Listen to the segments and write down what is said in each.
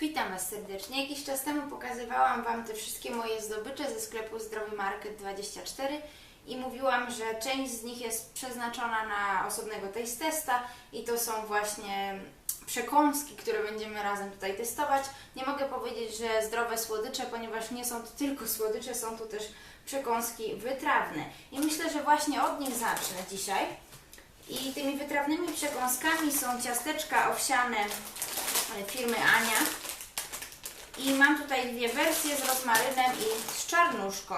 Witam Was serdecznie. Jakiś czas temu pokazywałam Wam te wszystkie moje zdobycze ze sklepu Zdrowy Market 24 i mówiłam, że część z nich jest przeznaczona na osobnego taste testa i to są właśnie przekąski, które będziemy razem tutaj testować. Nie mogę powiedzieć, że zdrowe słodycze, ponieważ nie są to tylko słodycze, są to też przekąski wytrawne. I myślę, że właśnie od nich zacznę dzisiaj. I tymi wytrawnymi przekąskami są ciasteczka owsiane firmy Ania. I mam tutaj dwie wersje z rozmarynem i z czarnuszką.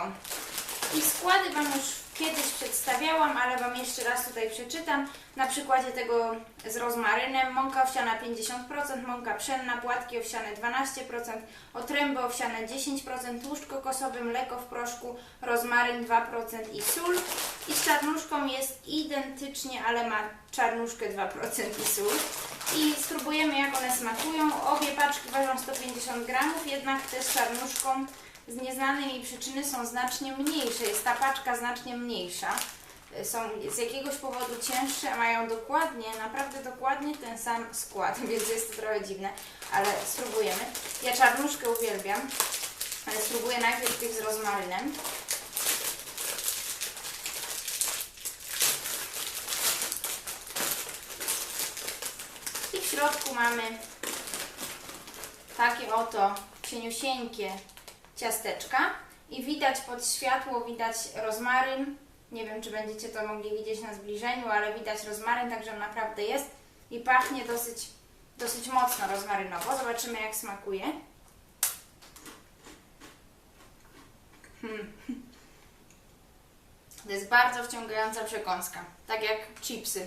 I składy Wam już kiedyś przedstawiałam, ale Wam jeszcze raz tutaj przeczytam. Na przykładzie tego z rozmarynem. Mąka owsiana 50%, mąka pszenna, płatki owsiane 12%, otręby owsiane 10%, tłuszcz kokosowy, mleko w proszku, rozmaryn 2% i sól. I z czarnuszką jest identycznie, ale ma czarnuszkę 2% i sól. I spróbujemy jak one smakują. Obie paczki ważą 150 gramów, jednak te z czarnuszką z nieznanej mi przyczyny są znacznie mniejsze. Jest ta paczka znacznie mniejsza. Y, Są z jakiegoś powodu cięższe, mają dokładnie, naprawdę dokładnie ten sam skład, więc jest to trochę dziwne, ale spróbujemy. Ja czarnuszkę uwielbiam, ale spróbuję najpierw tych z rozmarynem. I w środku mamy takie oto cieniusieńkie ciasteczka i widać pod światło, widać rozmaryn. Nie wiem, czy będziecie to mogli widzieć na zbliżeniu, ale widać rozmaryn, także on naprawdę jest i pachnie dosyć, dosyć mocno rozmarynowo. Zobaczymy, jak smakuje. Hmm. To jest bardzo wciągająca przekąska, tak jak chipsy.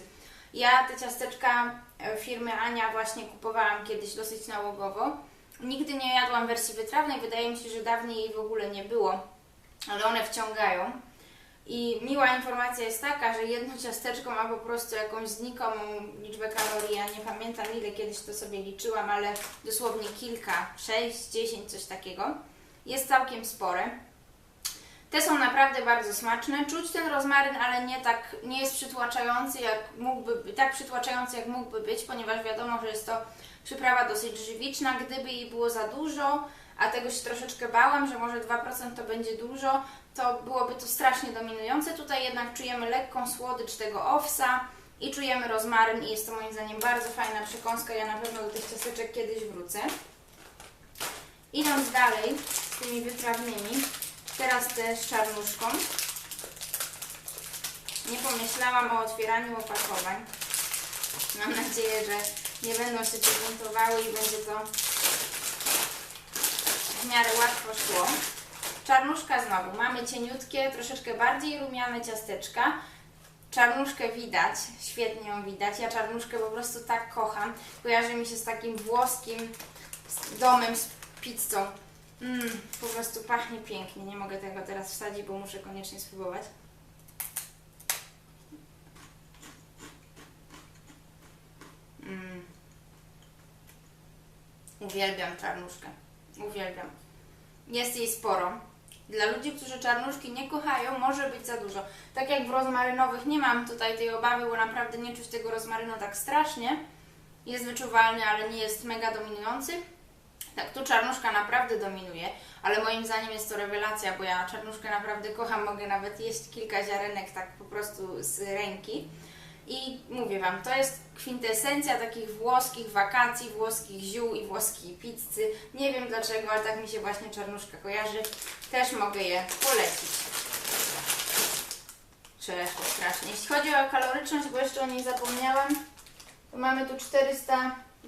Ja te ciasteczka e, firmy Ania właśnie kupowałam kiedyś dosyć nałogowo. Nigdy nie jadłam wersji wytrawnej, wydaje mi się, że dawniej jej w ogóle nie było, ale one wciągają. I miła informacja jest taka, że jedno ciasteczko ma po prostu jakąś znikomą liczbę kalorii. Ja nie pamiętam ile kiedyś to sobie liczyłam, ale dosłownie kilka, 6, 10, coś takiego. Jest całkiem spore. Te są naprawdę bardzo smaczne. Czuć ten rozmaryn, ale nie tak, nie jest przytłaczający jak mógłby, tak przytłaczający jak mógłby być, ponieważ wiadomo, że jest to przyprawa dosyć żywiczna. Gdyby jej było za dużo, a tego się troszeczkę bałam, że może 2% to będzie dużo, to byłoby to strasznie dominujące. Tutaj jednak czujemy lekką słodycz tego owsa i czujemy rozmaryn i jest to moim zdaniem bardzo fajna przekąska. Ja na pewno do tych ciasteczek kiedyś wrócę. Idąc dalej z tymi wytrawnymi, teraz te z czarnuszką. Nie pomyślałam o otwieraniu opakowań. Mam nadzieję, że nie będą się pigmentowały i będzie to w miarę łatwo szło. Czarnuszka znowu. Mamy cieniutkie, troszeczkę bardziej rumiane ciasteczka. Czarnuszkę widać, świetnie ją widać. Ja czarnuszkę po prostu tak kocham. Kojarzy mi się z takim włoskim domem z pizzą. Mmm, po prostu pachnie pięknie. Nie mogę tego teraz wsadzić, bo muszę koniecznie spróbować. Mm. Uwielbiam czarnuszkę. Uwielbiam. Jest jej sporo. Dla ludzi, którzy czarnuszki nie kochają, może być za dużo. Tak jak w rozmarynowych nie mam tutaj tej obawy, bo naprawdę nie czuć tego rozmarynu tak strasznie. Jest wyczuwalny, ale nie jest mega dominujący. Tak, tu czarnuszka naprawdę dominuje, ale moim zdaniem jest to rewelacja, bo ja czarnuszkę naprawdę kocham, mogę nawet jeść kilka ziarenek tak po prostu z ręki. I mówię Wam, to jest kwintesencja takich włoskich wakacji, włoskich ziół i włoskiej pizzy. Nie wiem dlaczego, ale tak mi się właśnie czarnuszka kojarzy. Też mogę je polecić. Przeszło strasznie. Jeśli chodzi o kaloryczność, bo jeszcze o niej zapomniałam, to mamy tu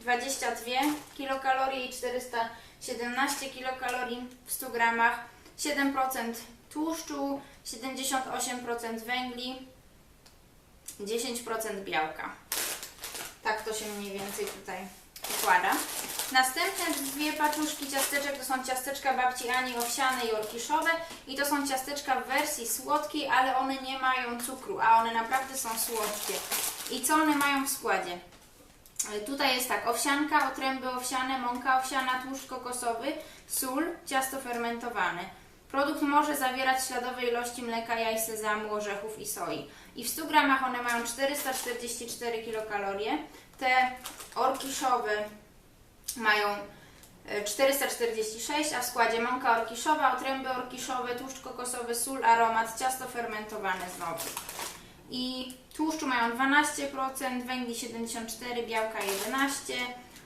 422 kilokalorie i 417 kilokalorii w 100 gramach, 7% tłuszczu, 78% węgli, 10% białka. Tak to się mniej więcej tutaj układa. Następne dwie paczuszki ciasteczek to są ciasteczka babci Ani owsiane i orkiszowe i to są ciasteczka w wersji słodkiej, ale one nie mają cukru, a one naprawdę są słodkie. I co one mają w składzie? E, Tutaj jest tak, owsianka, otręby owsiane, mąka owsiana, tłuszcz kokosowy, sól, ciasto fermentowane. Produkt może zawierać śladowe ilości mleka, jaj, sezamu, orzechów i soi. I w 100 gramach one mają 444 kilokalorie. Te orkiszowe mają e, 446, a w składzie mąka orkiszowa, otręby orkiszowe, tłuszcz kokosowy, sól, aromat, ciasto fermentowane znowu. I tłuszczu mają 12%, węgli 74, białka 11,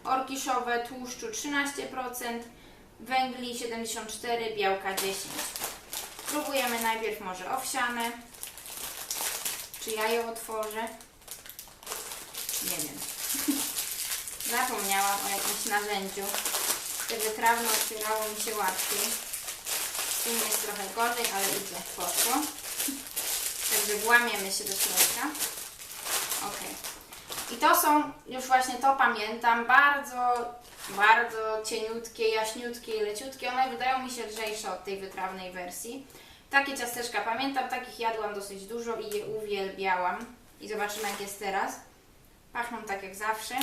orkiszowe tłuszczu 13%, węgli 74, białka 10. Spróbujemy najpierw może owsiane. Czy ja je otworzę? Nie wiem. Zapomniałam o jakimś narzędziu. Te wytrawne otwierało mi się łatwiej. Tym jest trochę gorzej, ale idzie, poszło. Także włamiemy się do środka. Ok. I to są, już właśnie to pamiętam, bardzo, bardzo cieniutkie, jaśniutkie i leciutkie. One wydają mi się lżejsze od tej wytrawnej wersji. Takie ciasteczka pamiętam, takich jadłam dosyć dużo i je uwielbiałam. I zobaczymy jak jest teraz. Pachną tak jak zawsze.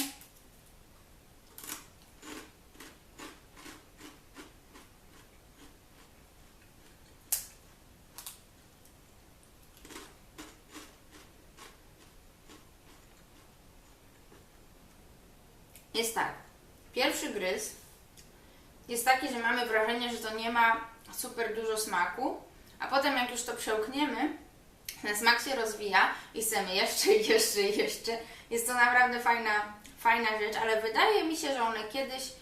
Jest tak. Pierwszy gryz jest taki, że mamy wrażenie, że to nie ma super dużo smaku, a potem jak już to przełkniemy, ten smak się rozwija i chcemy jeszcze, jeszcze, jeszcze. Jest to naprawdę fajna, fajna rzecz, ale wydaje mi się, że one kiedyś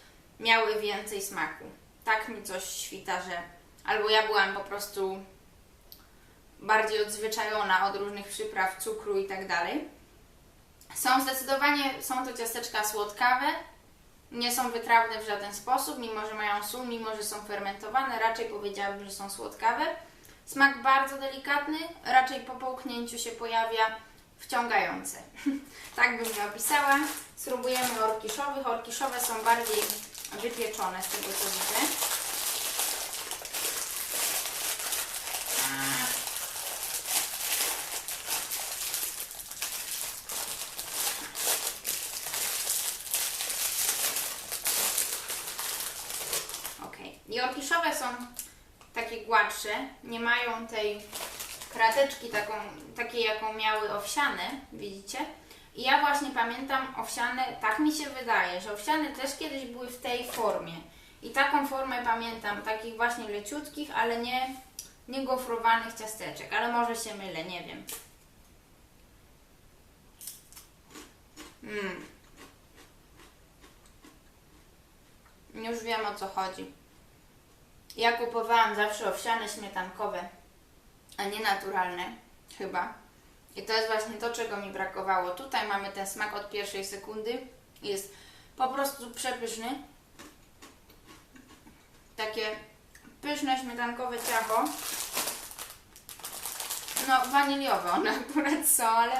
miały więcej smaku. Tak mi coś świta, że albo ja byłam po prostu bardziej odzwyczajona od różnych przypraw, cukru i tak dalej. Są zdecydowanie, są to ciasteczka słodkawe, nie są wytrawne w żaden sposób, mimo że mają sól, mimo że są fermentowane, raczej powiedziałabym, że są słodkawe. Smak bardzo delikatny, raczej po połknięciu się pojawia wciągające. tak bym je opisała. Spróbujemy orkiszowych. Orkiszowe są bardziej wypieczone z tego co widzę. Ok. I są takie gładsze, nie mają tej krateczki taką, takiej, jaką miały owsiane, widzicie? I ja właśnie pamiętam owsiane, tak mi się wydaje, że owsiane też kiedyś były w tej formie. I taką formę pamiętam, takich właśnie leciutkich, ale nie, nie gofrowanych ciasteczek, ale może się mylę, nie wiem. Mm. Już wiem o co chodzi. Ja kupowałam zawsze owsiane śmietankowe, a nie naturalne, chyba. I to jest właśnie to, czego mi brakowało. Tutaj mamy ten smak od pierwszej sekundy. Jest po prostu przepyszny. Takie pyszne śmietankowe ciacho. No, waniliowe one akurat są, ale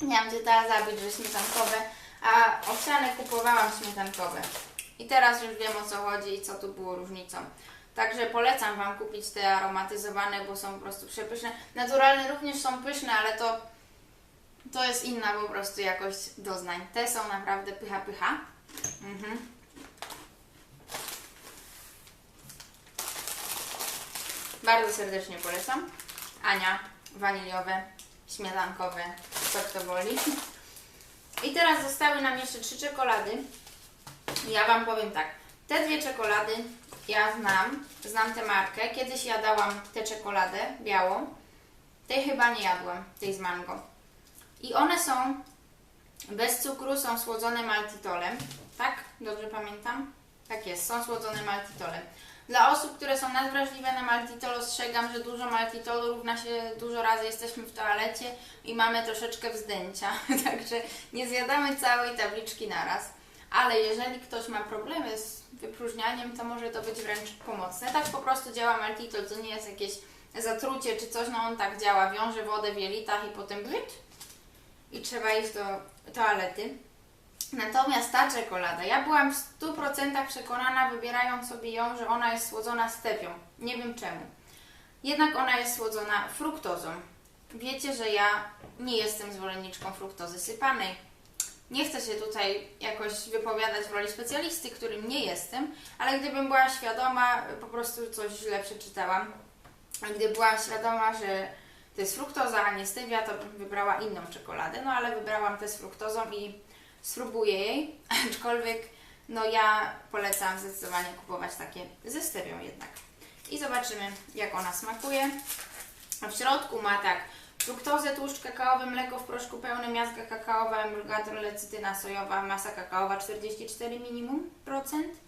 nie mam cię teraz zabić, że śmietankowe. A owsiane kupowałam śmietankowe. I teraz już wiem o co chodzi i co tu było różnicą. Także polecam Wam kupić te aromatyzowane, bo są po prostu przepyszne. Naturalne również są pyszne, ale to, to jest inna po prostu jakość doznań. Te są naprawdę pycha pycha. Mhm. Bardzo serdecznie polecam. Ania, waniliowe, śmietankowe, co kto woli. I teraz zostały nam jeszcze trzy czekolady. Ja Wam powiem tak. Te dwie czekolady ja znam, znam tę markę. Kiedyś jadałam tę czekoladę białą. Tej chyba nie jadłam, tej z mango. I one są bez cukru, są słodzone maltitolem. Tak? Dobrze pamiętam? Tak jest, są słodzone maltitolem. Dla osób, które są nadwrażliwe na maltitol, ostrzegam, że dużo maltitolu równa się dużo razy jesteśmy w toalecie i mamy troszeczkę wzdęcia. Także nie zjadamy całej tabliczki naraz. Ale jeżeli ktoś ma problemy z wypróżnianiem, to może to być wręcz pomocne. Tak po prostu działa maltitol, to nie jest jakieś zatrucie czy coś, no on tak działa, wiąże wodę w jelitach i potem bryt i trzeba iść do toalety. Natomiast ta czekolada, ja byłam w 100% przekonana, wybierając sobie ją, że ona jest słodzona stepią. Nie wiem czemu. Jednak ona jest słodzona fruktozą. Wiecie, że ja nie jestem zwolenniczką fruktozy sypanej. Nie chcę się tutaj jakoś wypowiadać w roli specjalisty, którym nie jestem, ale gdybym była świadoma, po prostu coś źle przeczytałam. Gdy byłam świadoma, że to jest fruktoza, a nie stevia, to bym wybrała inną czekoladę. No ale wybrałam tę z fruktozą i spróbuję jej, aczkolwiek no ja polecam zdecydowanie kupować takie ze stewią jednak. I zobaczymy, jak ona smakuje. W środku ma tak fruktozę, tłuszcz kakaowy, mleko w proszku pełnym, miazga kakaowa, emulgator, lecytyna sojowa, masa kakaowa 44 minimum procent.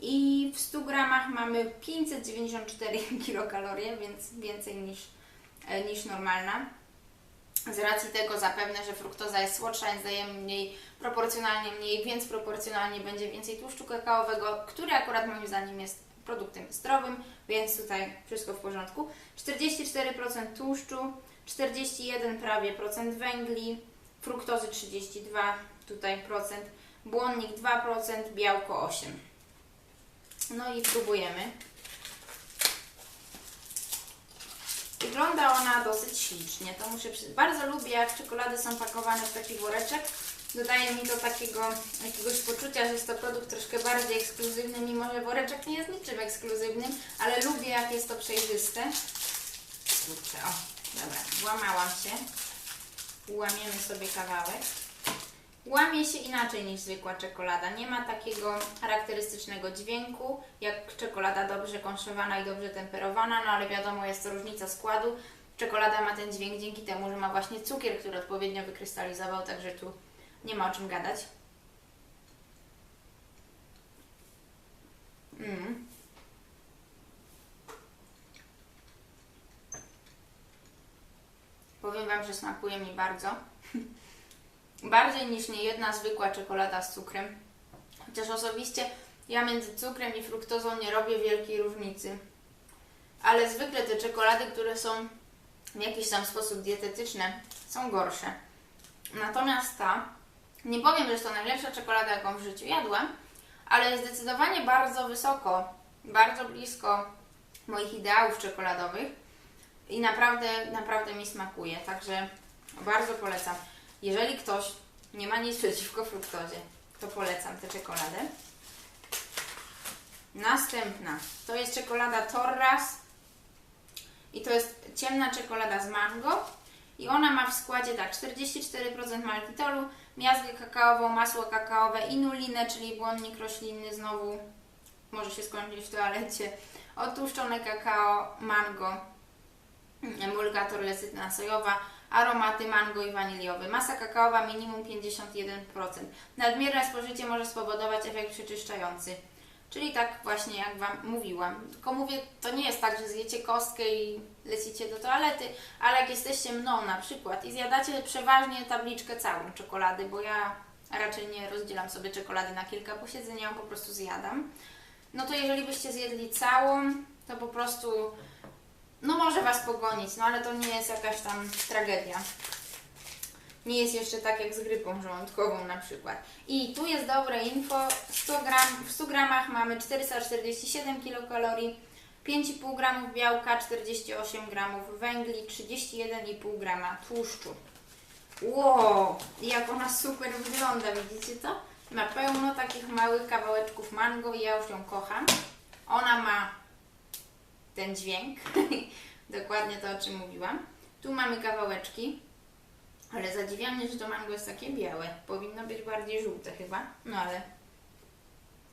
I w 100 gramach mamy 594 kilokalorie, więc więcej niż, e, niż normalna. Z racji tego zapewne, że fruktoza jest słodsza, więc dajemy mniej, proporcjonalnie mniej, więc proporcjonalnie będzie więcej tłuszczu kakaowego, który akurat moim zdaniem jest produktem zdrowym, więc tutaj wszystko w porządku. 44% tłuszczu, 41 prawie procent węgli, fruktozy 32 tutaj procent, błonnik 2%, białko 8. No i próbujemy. Wygląda ona dosyć ślicznie, to muszę. Bardzo lubię, jak czekolady są pakowane w taki woreczek. Dodaje mi to takiego jakiegoś poczucia, że jest to produkt troszkę bardziej ekskluzywny, mimo że woreczek nie jest niczym ekskluzywnym, ale lubię, jak jest to przejrzyste. Kurczę, o, dobra, łamałam się. Łamiemy sobie kawałek. Łamie się inaczej niż zwykła czekolada. Nie ma takiego charakterystycznego dźwięku, jak czekolada dobrze konszowana i dobrze temperowana, no ale wiadomo, jest to różnica składu. Czekolada ma ten dźwięk dzięki temu, że ma właśnie cukier, który odpowiednio wykrystalizował, także tu nie ma o czym gadać. Mm. Że smakuje mi bardzo. Bardziej niż niejedna zwykła czekolada z cukrem. Chociaż osobiście ja między cukrem i fruktozą nie robię wielkiej różnicy. Ale zwykle te czekolady, które są w jakiś tam sposób dietetyczne, są gorsze. Natomiast ta, nie powiem, że jest to najlepsza czekolada, jaką w życiu jadłam, ale jest zdecydowanie bardzo wysoko, bardzo blisko moich ideałów czekoladowych i naprawdę, naprawdę mi smakuje. Także bardzo polecam. Jeżeli ktoś nie ma nic przeciwko fruktozie, to polecam tę czekoladę. Następna to jest czekolada Torras i to jest ciemna czekolada z mango i ona ma w składzie tak 44% maltitolu, miazgę kakaową, masło kakaowe, inulinę, czyli błonnik roślinny znowu może się skończyć w toalecie, otłuszczone kakao, mango, emulgator lecytyna sojowa, aromaty mango i waniliowy. Masa kakaowa minimum 51%. Nadmierne spożycie może spowodować efekt przeczyszczający. Czyli tak właśnie jak Wam mówiłam. Tylko mówię, to nie jest tak, że zjecie kostkę i lecicie do toalety, ale jak jesteście mną na przykład i zjadacie przeważnie tabliczkę całą czekolady, bo ja raczej nie rozdzielam sobie czekolady na kilka posiedzeń, ją po prostu zjadam. No to jeżeli byście zjedli całą, to po prostu może Was pogonić, no ale to nie jest jakaś tam tragedia. Nie jest jeszcze tak jak z grypą żołądkową na przykład. I tu jest dobre info. 100 gram, w 100 gramach mamy 447 kilokalorii, 5,5 gramów białka, 48 gramów węgli, 31,5 grama tłuszczu. Wow, jak ona super wygląda, widzicie to? Ma pełno takich małych kawałeczków mango i ja już ją kocham. Ona ma ten dźwięk, dokładnie to o czym mówiłam. Tu mamy kawałeczki, ale zadziwia mnie, że to mango jest takie białe. Powinno być bardziej żółte chyba, no ale,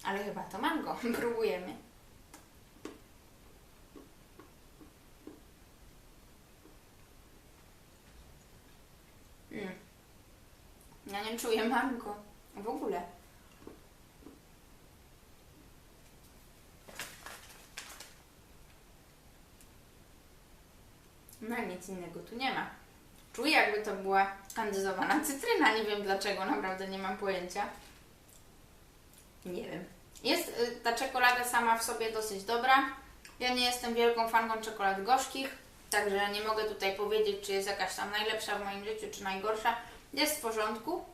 ale chyba to mango. Próbujemy. Mm. Ja nie czuję mango w ogóle. No nic innego tu nie ma. Czuję jakby to była kandyzowana cytryna. Nie wiem dlaczego, naprawdę nie mam pojęcia. Nie wiem. Jest y, ta czekolada sama w sobie dosyć dobra. Ja nie jestem wielką fanką czekolad gorzkich, także nie mogę tutaj powiedzieć, czy jest jakaś tam najlepsza w moim życiu, czy najgorsza. Jest w porządku,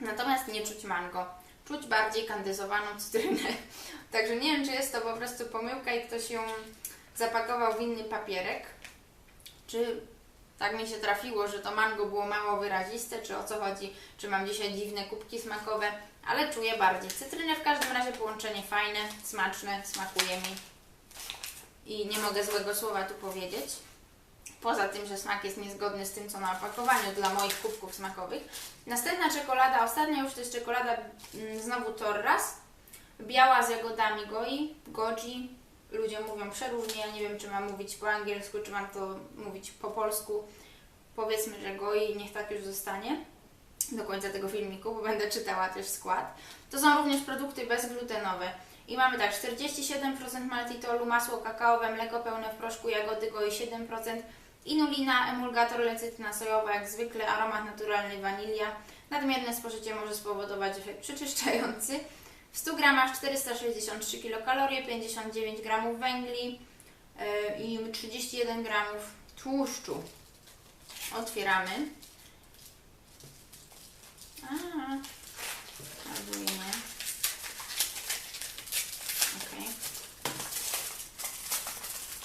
natomiast nie czuć mango. Czuć bardziej kandyzowaną cytrynę. Także nie wiem, czy jest to po prostu pomyłka i ktoś ją zapakował w inny papierek. Czy tak mi się trafiło, że to mango było mało wyraziste, czy o co chodzi, czy mam dzisiaj dziwne kubki smakowe, ale czuję bardziej cytrynę. W każdym razie połączenie fajne, smaczne, smakuje mi i nie mogę złego słowa tu powiedzieć. Poza tym, że smak jest niezgodny z tym, co na opakowaniu dla moich kubków smakowych. Następna czekolada, ostatnia już to jest czekolada mm, znowu Torras. Biała z jagodami goi, goji. Ludzie mówią przeróżnie, ja nie wiem czy mam mówić po angielsku, czy mam to mówić po polsku. Powiedzmy, że goi, niech tak już zostanie do końca tego filmiku, bo będę czytała też skład. To są również produkty bezglutenowe. I mamy tak, 47% maltitolu, masło kakaowe, mleko pełne w proszku, jagody goi 7%, inulina, emulgator, lecytyna sojowa, jak zwykle, aromat naturalny, wanilia. Nadmierne spożycie może spowodować efekt przeczyszczający. W 100 gramach 463 kilokalorie, 59 gramów węgli yy, i 31 gramów tłuszczu. Otwieramy. A, albo i nie. Okej.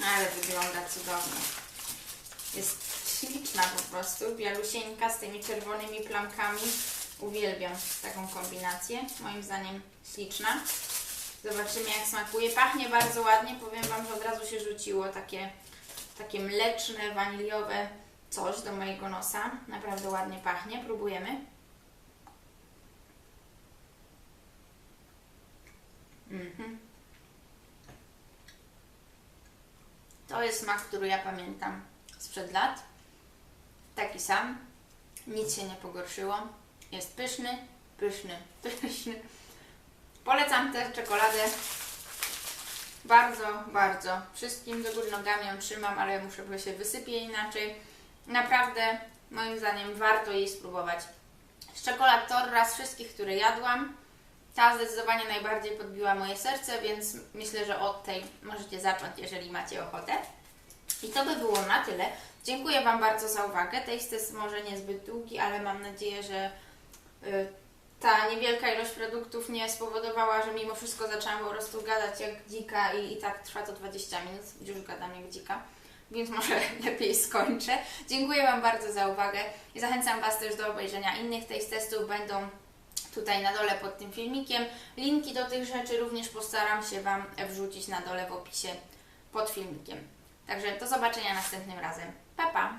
Ale wygląda cudownie. Jest śliczna po prostu, bialusieńka z tymi czerwonymi plamkami. Uwielbiam taką kombinację. Moim zdaniem śliczna. Zobaczymy jak smakuje. Pachnie bardzo ładnie. Powiem Wam, że od razu się rzuciło takie, takie mleczne, waniliowe coś do mojego nosa. Naprawdę ładnie pachnie. Próbujemy. Mhm. To jest smak, który ja pamiętam sprzed lat. Taki sam. Nic się nie pogorszyło. Jest pyszny, pyszny, pyszny. Polecam tę czekoladę bardzo, bardzo. Wszystkim do góry nogami ją trzymam, ale muszę, bo się wysypie inaczej. Naprawdę, moim zdaniem, warto jej spróbować. Z czekolad Torra, z wszystkich, które jadłam, ta zdecydowanie najbardziej podbiła moje serce, więc myślę, że od tej możecie zacząć, jeżeli macie ochotę. I to by było na tyle. Dziękuję Wam bardzo za uwagę. Tekst jest może niezbyt długi, ale mam nadzieję, że y, ta niewielka ilość produktów nie spowodowała, że mimo wszystko zaczęłam po prostu gadać jak dzika i, i tak trwa to 20 minut. Już gadam jak dzika, więc może lepiej skończę. Dziękuję Wam bardzo za uwagę i zachęcam Was też do obejrzenia innych taste testów. Będą tutaj na dole pod tym filmikiem. Linki do tych rzeczy również postaram się Wam wrzucić na dole w opisie pod filmikiem. Także do zobaczenia następnym razem. Pa, pa!